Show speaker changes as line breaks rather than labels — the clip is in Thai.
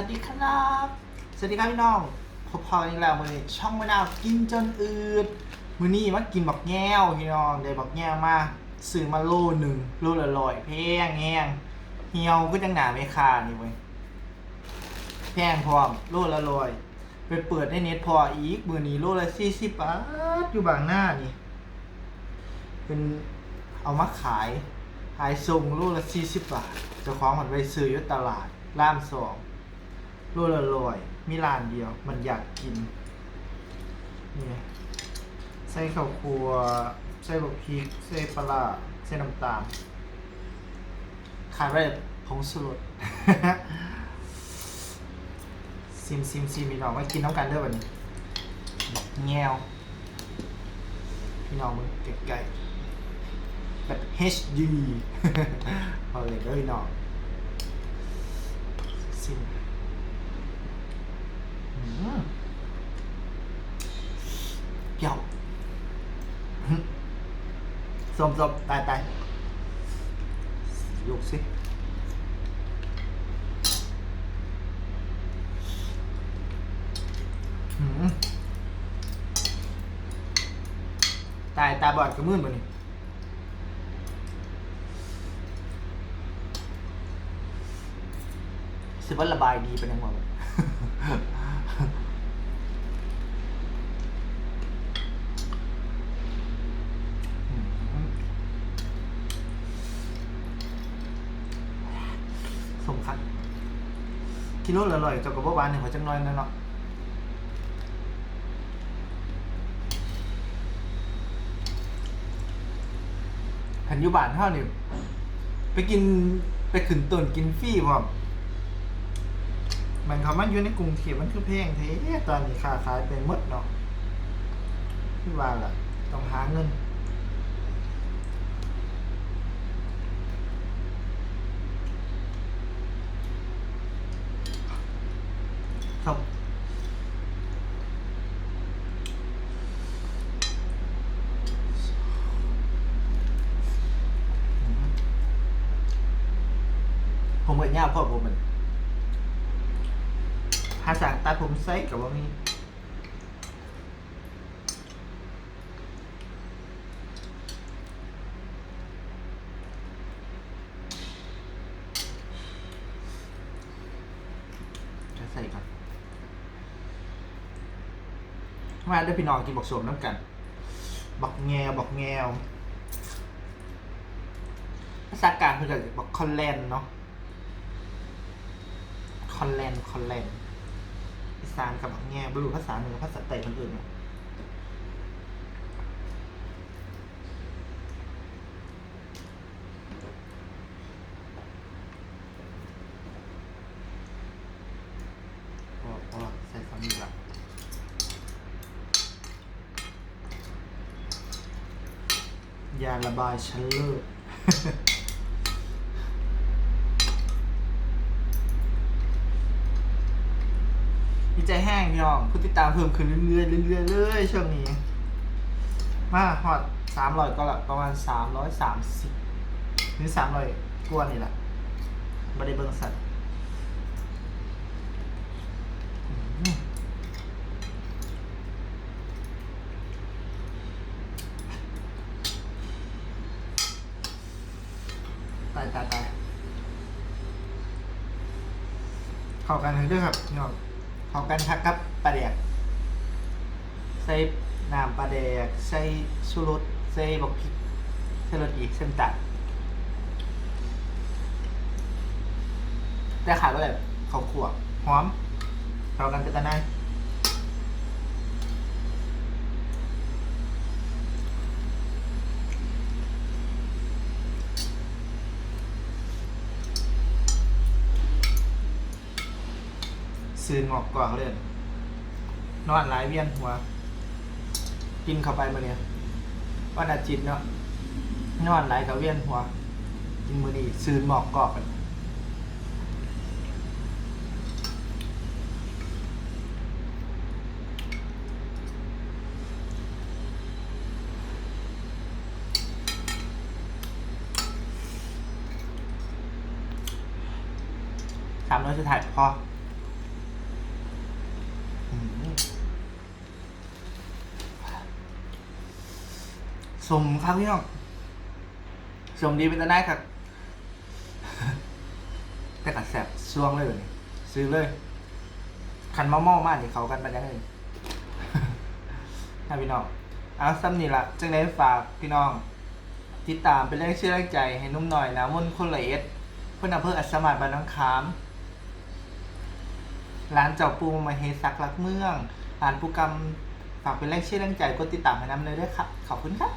วัสดีครับ สวัสดีครับพี่น้องพบพอกันอีกแล้วมือนี้ช่องมะนาวกินจนอืดมือนี้มากินบักแง้วพี่น้องได้บักแง้วมาซื้อมาโลหนึ่งโลละร้อยแพงแงงเหี่ยวก็จังหนาไม่คานี่เว้ยแพงพร้อมโลละร้อยไปเปิดในเน็ตพออีกมือนี้โลละสี่สิบบาทอยู่บางหน้านี่เป็นเอามาขายขายส่งโลละสี่สิบบาทเจ้าของมันไปซื้ออยู่ตลาดร่ามสอง โลละร้อยมีร้านเดียว มันอยากกินนี่ใส่ข้าวครัวใส่บักพริกใส่ปลาใส่น้ำตาลขายไปผงสูตรซิมซิมซิมพี่น้องมากินน้ำกันเด้อวันนี้บอกแงวพี่น้องมึงเก่ไกลๆแบบ HD เอาเลยเด้อพี่น้องซิมอืม เปรี้ยวสมสมตายตายยกสิตายตาบอดกระมื่นบ่นี่สึกว่าระบายดีเป็นยังไงบ้าง สมคัญ กิโลละร้อยเจ้ากับบ้านหนึ่งหัวจังน้อยนั่นเนาะหันอยุบานเท่านี่ไปกินไปขึ้นต้นกินฟรีพร้อมมันคำว่าอยู่ในกรุงเทพมันคือเพลงเท่ตอนนี้ค่าขายไปหมดเนาะพี่ว่าล่ะ ต้องหาเงิน ผมเปิดยากเพราะผมมันภาษาตัดผมไซกับว่ามีจะใส่ก่อนมาได้พี่น้องกินบักสวมน้ำกัน บักแงวบักแงวภาษากลางคืออะไรบักคอนแลนเนาะ คอนแลนคอนแลนอีสานกับแง่บรูภาษาหนึ่งภาษาไต่คนอื่นเนอะพอพอใส่ซ้ำอีกละยาระบายชั้นเลิศ ดีใจแห้งพี่น้องผู้ติดตามเพิ่มขึ้นเรื่อยๆเรื่อยๆเลยช่วงนี้ มาฮอตสามร้อยก็ละประมาณสามร้อยสามสิบหรือสามร้อยกว่านี่แหละไม่ได้เบิ่งสัตว์ตายตายตายเข้ากันเลยด้วยครับพี่น้อง ของกันคักกับปลาแดกใส่น้ำปลาแดกใส่ชูรสใส่บักพริกใส่รสอีกเส้นตัดแต่ขาดว่าแบบข้าวบหอมเรากันเป็นตะไน ซื้องอกกว่าเขาเลย นอนหลายเวียนหัว กินเข้าไปมาเนี่ยวันอาทิตย์เนาะนอนหลายกับเวียนหัว กินมือนี้ซื้อหมอกกรอบกันสามร้อยสุดท้ายพอ สมครับพี่น้องสมดีเป็นตาได้ครับ แต่กัดแสบช่วงเลยเดี๋ยวนี้ซื้อเลย คันมะม่อมากที่เขากันไปได้เลยถ้าพี่น้องเอาซ้ำนี่ละจังได้ฝากพี่น้อง ติดตามเป็นแรงเชื่อแรงใจให้นุ่มหน่อยนะมุ่นคนละเอ็ดเพื่อนอำเภออัศมาบ้านน้องคามร้านเจ้าปูมาเฮซักรักเมืองร้านผู้กำฝากเป็นแรงเชื่อแรงใจกดติดตามให้น้ำเลยด้วยครับขอบคุณครับ